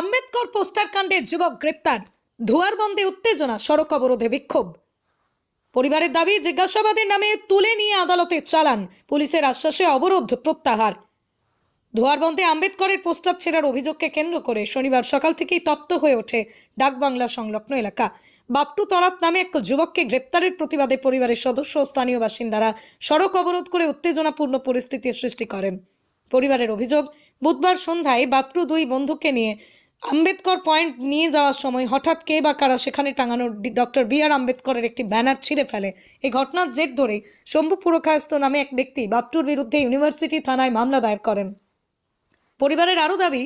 Ambedkar poster কাণ্ডে যুবক গ্রেপ্তার। ধোয়ার বন্ধে উত্তেজনা, সড়ক অবরোধে বিক্ষোভ। পরিবারের দাবি, জিজ্ঞাসাবাদের নামে তুলে নিয়ে আদালতে চালান। পুলিশের আশ্বাসে অবরোধ প্রত্যাহার। ধোয়ারবন্দে আম্বেদকরের পোস্টার ছেড়ার অভিযোগকে কেন্দ্র করে শনিবার সকাল থেকেই তপ্ত হয়ে ওঠে ডাকবাংলা সংলগ্ন এলাকা। বাপটু তরাত নামে এক যুবককে গ্রেপ্তারের প্রতিবাদে পরিবারের সদস্য ও স্থানীয় বাসিন্দারা সড়ক অবরোধ করে উত্তেজনাপূর্ণ পরিস্থিতির সৃষ্টি করেন। পরিবারের অভিযোগ, বুধবার সন্ধ্যায় বাপটু দুই বন্ধুকে নিয়ে আম্বেদকর পয়েন্ট নিয়ে যাওয়ার সময় হঠাৎ কে বা কারা সেখানে টাঙানো ডক্টর বি আর আম্বেদকরের একটি ব্যানার ছিঁড়ে ফেলে। এই ঘটনার জের ধরে শম্ভু পুরকায়স্ত নামে এক ব্যক্তি বাপটুর বিরুদ্ধে ইউনিভার্সিটি থানায় মামলা দায়ের করেন। পরিবারের আরও দাবি,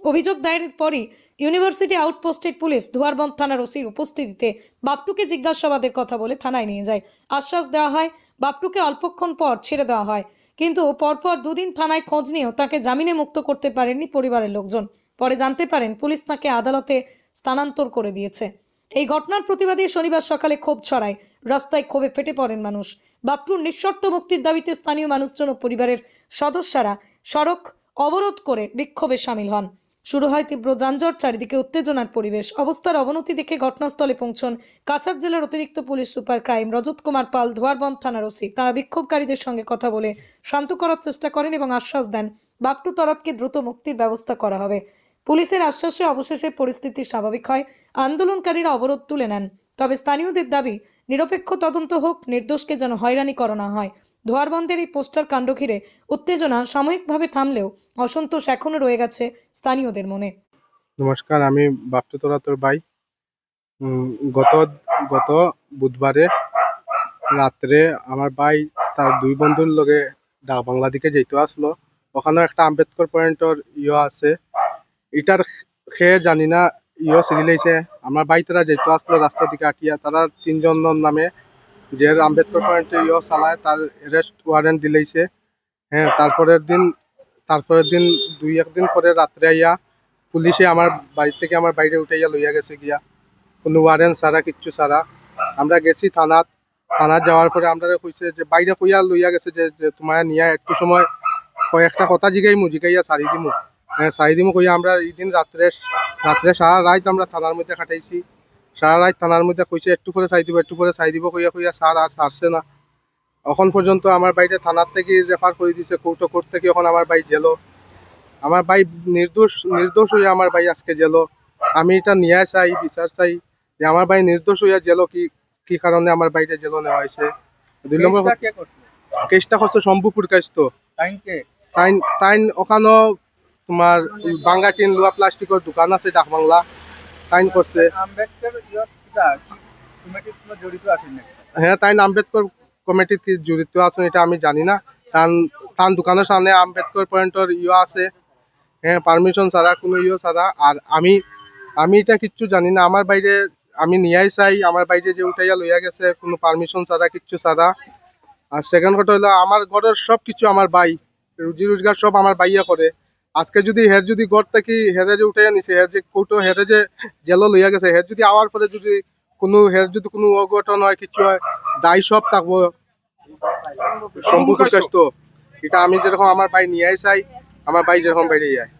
অভিযোগ দায়েরের পরই ইউনিভার্সিটি আউটপোস্টের পুলিশ ধোয়ারবন্দ থানার ওসির উপস্থিতিতে বাপটুকে জিজ্ঞাসাবাদের কথা বলে থানায় নিয়ে যায়। আশ্বাস দেওয়া হয়, বাপটুকে অল্পক্ষণ পর ছেড়ে দেওয়া হয়। কিন্তু পরপর দুদিন থানায় খোঁজ নিয়েও তাকে জামিনে মুক্ত করতে পারেননি পরিবারের লোকজন। পরে জানতে পারেন পুলিশ তাকে আদালতে স্থানান্তর করে দিয়েছে। এই ঘটনার প্রতিবাদে শনিবার সকালে ক্ষোভ ছড়ায়। রাস্তায় ক্ষোভে ফেটে পড়েন মানুষ। বাপটুর নিঃশর্ত মুক্তির দাবিতে স্থানীয় মানুষজন ও পরিবারের সদস্যরা সড়ক অবরোধ করে বিক্ষোভে সামিল হন। শুরু হয় তীব্র যানজট, চারিদিকে উত্তেজনার পরিবেশ। অবস্থার অবনতি দেখে ঘটনাস্থলে পৌঁছন কাছাড় জেলার অতিরিক্ত police super crime Rajat Kumar Pal Dwarband থানার ওসি। তারা বিক্ষোভকারীদের সঙ্গে কথা বলে শান্ত করার চেষ্টা করেন এবং আশ্বাস দেন বাপটু তরফকে দ্রুত মুক্তির ব্যবস্থা করা হবে। পুলিশের আশ্বাসে অবশেষে পরিস্থিতি স্বাভাবিক হয়। আন্দোলনকারীরা অবরোধ তুলে নেন। তবে স্থানীয়দের দাবি, নিরপেক্ষ তদন্ত হোক, নির্দোষকে যেন হয়রানি করা না হয়। ধোয়ারবন্দের এই পোস্টার কাণ্ড ঘিরে উত্তেজনা সাময়িকভাবে থামলেও অসন্তোষ এখনও রয়ে গেছে স্থানীয়দের মনে। নমস্কার, আমি বাপ্তু ভাই। গত গত বুধবারে রাত্রে আমার ভাই তার দুই বন্ধুর লগে ডাক বাংলা দিকে যেতে আসলো। ওখানে একটা আম্বেদকর পয়েন্টর ইয়ে আছে। এটার খেয়ে জানি না ইয়ে সিগিলাইছে আমার ভাই তারা যেতে আসলো রাস্তা দিকে আটিয়া, তারা তিনজনের নামে যে আম্বেদকর পয়েন্টে ইয়ে চালায়, তার অ্যারেস্ট ওয়ারেন্ট দিলাইছে হ্যাঁ তারপরের দিন তারপরের দিন দুই একদিন পরে রাত্রে আইয়া পুলিশে আমার বাড়ি থেকে আমার বাইরে উঠাইয়া লইয়া গেছে গিয়া। কোনো ওয়ারেন্ট ছাড়া, কিচ্ছু ছাড়া। আমরা গেছি থানাত। থানাত যাওয়ার পরে আমরা কইছে যে, বাইরে কইয়া লইয়া গেছে যে তোমার নিয়া একটু সময়, কয়েকটা কথা জিগাইমু, জিগাইয়া সারি দিমু। হ্যাঁ সারি দিমু কইয়া আমরা এই দিন রাত্রে রাত্রে সারা রাত আমরা থানার মধ্যে কাটাইছি সারা রাত থানার মধ্যে কইছে একটু করে চাই দিব একটু করে চাই দিব কইয়া কইয়া সার আর সারছে না। এখন পর্যন্ত আমার বাইরে থানার থেকে রেফার করে দিছে কোর্টো কোর্ট থেকে এখন আমার বাই জেলো আমার বাই নির্দোষ নির্দোষ হইয়া আমার বাই আজকে জেলো আমি এটা নিয়ে চাই বিচার চাই যে আমার ভাই নির্দোষ হইয়া জেলো কি কি কারণে আমার বাইরে জেলো নেওয়া হয়েছে দুই নম্বর কেসটা হচ্ছে শম্ভুপুর কেস তো। তাইন তাইন ওখানেও তোমার বাঙ্গা টিন লোয়া প্লাস্টিকের দোকান আছে ডাক বাংলা। তাইন করছে? হ্যাঁ তাইন আম্বেদকর কমিটির কি জড়িত আছে এটা আমি জানি না। তান তান দোকানের সামনে আম্বেদকর পয়েন্টর ইয়ে আছে। হ্যাঁ পারমিশন ছাড়া কোনো ইয়ে ছাড়া। আর আমি আমি এটা কিচ্ছু জানি না। আমার বাইরে আমি নিয়াই চাই। আমার বাইরে যে উঠাইয়া লইয়া গেছে কোনো পারমিশন ছাড়া কিচ্ছু ছাড়া। আর সেকেন্ড কথা হলো আমার ঘরের সব কিছু আমার বাই। রুজি রোজগার সব আমার বাইয়া করে। আজকে যদি হের যদি ঘর থেকে হেরে যে উঠে আনিছে হের যে কৌটো হেরে যে জেলো লইয়া গেছে, হের যদি আওয়ার পরে যদি কোনো, হের যদি কোনো অঘটন হয়, কিছু হয়, দায় সব থাকব। সম্পূর্ণ স্বাস্থ্য এটা আমি যেরকম আমার ভাই নিয়ে চাই, আমার ভাই যেরকম বাইরে যায়।